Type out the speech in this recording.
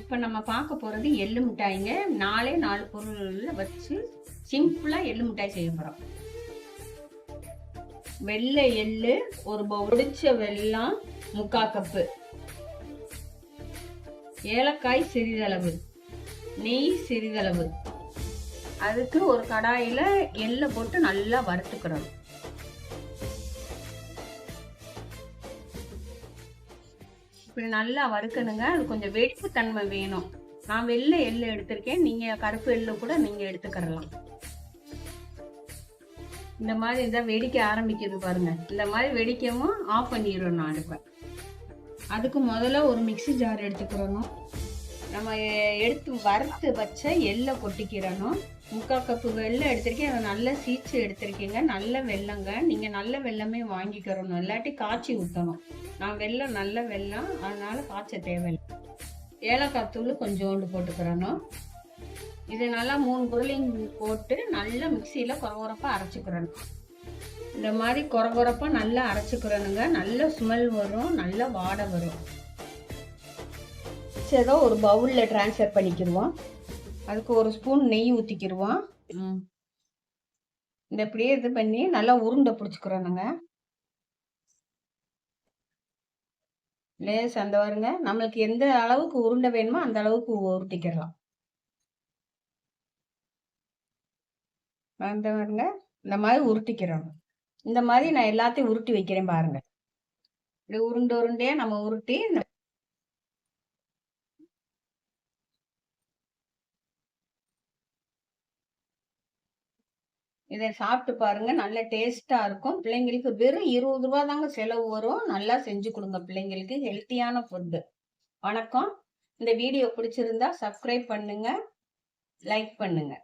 இப்போ நம்ம பார்க்க போகிறது எள்ளு மிட்டாய்ங்க. நாலே நாலு பொருளில் வச்சு சிம்பிளாக எள்ளு மிட்டாய் செய்ய போகிறோம் வெள்ளை எள்ளு ஒரு ஒடிச்ச வெள்ளம் முக்கா கப்பு. ஏலக்காய் சிறிதளவு. நெய் சிறிதளவு. அதுக்கு ஒரு கடாயில் எள்ளை போட்டு நல்லா வறுத்துக்கிறோம் இப்படி நல்லா வறுக்கணுங்க. அது கொஞ்சம் வெடிப்பு தன்மை வேணும். நான் வெள்ளை எள்ளு எடுத்திருக்கேன். நீங்கள் கருப்பு எள்ளு கூட நீங்கள் எடுத்துக்கிறலாம். இந்த மாதிரி இதான் வெடிக்க ஆரம்பிக்குது பாருங்க. இந்த மாதிரி வெடிக்கவும் ஆஃப் பண்ணிடுறோம் நான் அடுப்பை அதுக்கு முதல்ல ஒரு மிக்ஸி ஜார் எடுத்துக்கிறணும். நம்ம எடுத்து வறுத்து வச்ச எள்ளை கொட்டிக்கிறணும். முக்கால் கப்பு வெள்ளம் எடுத்திருக்கேன். அதை நல்லா சீச்சு எடுத்திருக்கீங்க. நல்ல வெள்ளங்க. நீங்கள் நல்ல வெள்ளமே வாங்கிக்கிறணும் இல்லாட்டி காய்ச்சி ஊற்றணும் நான் வெள்ளம் நல்ல வெள்ளம். அதனால் காய்ச்ச தேவையில்லை. ஏலக்காய் தூள் கொஞ்சோண்டு போட்டுக்கிறணும். இது நல்லா மூணு பொருளையும் போட்டு நல்லா மிக்சியில் குறகுறப்பாக அரைச்சிக்கிறணும். இந்த மாதிரி குறகுறப்பாக நல்லா அரைச்சிக்கிறணுங்க. நல்ல ஸ்மெல் வரும். நல்ல வாடை வரும். ஏதோ ஒரு பவுலில் ட்ரான்ஸ்ஃபர் பண்ணிக்கிடுவோம் அதுக்கு ஒரு ஸ்பூன் நெய் ஊற்றிக்கிடுவோம் இந்த இப்படியே இது பண்ணி நல்லா உருண்டை பிடிச்சிக்கிறோனுங்க லேஸ் அந்த வருங்க நம்மளுக்கு எந்த அளவுக்கு உருண்டை வேணுமோ அந்த அளவுக்கு உருட்டிக்கிடலாம் அந்த வருங்க இந்த மாதிரி உருட்டிக்கிறோம் இந்த மாதிரி நான் எல்லாத்தையும் உருட்டி வைக்கிறேன் பாருங்க. இப்படி உருண்டை உருண்டையா நம்ம உருட்டி இதை சாப்பிட்டு பாருங்க நல்ல டேஸ்டா இருக்கும். பிள்ளைங்களுக்கு வெறும் இருபது ரூபா தாங்க செலவு வரும். நல்லா செஞ்சு கொடுங்க பிள்ளைங்களுக்கு ஹெல்த்தியான ஃபுட்டு வணக்கம். இந்த வீடியோ பிடிச்சிருந்தா சப்ஸ்கிரைப் பண்ணுங்க லைக் பண்ணுங்க.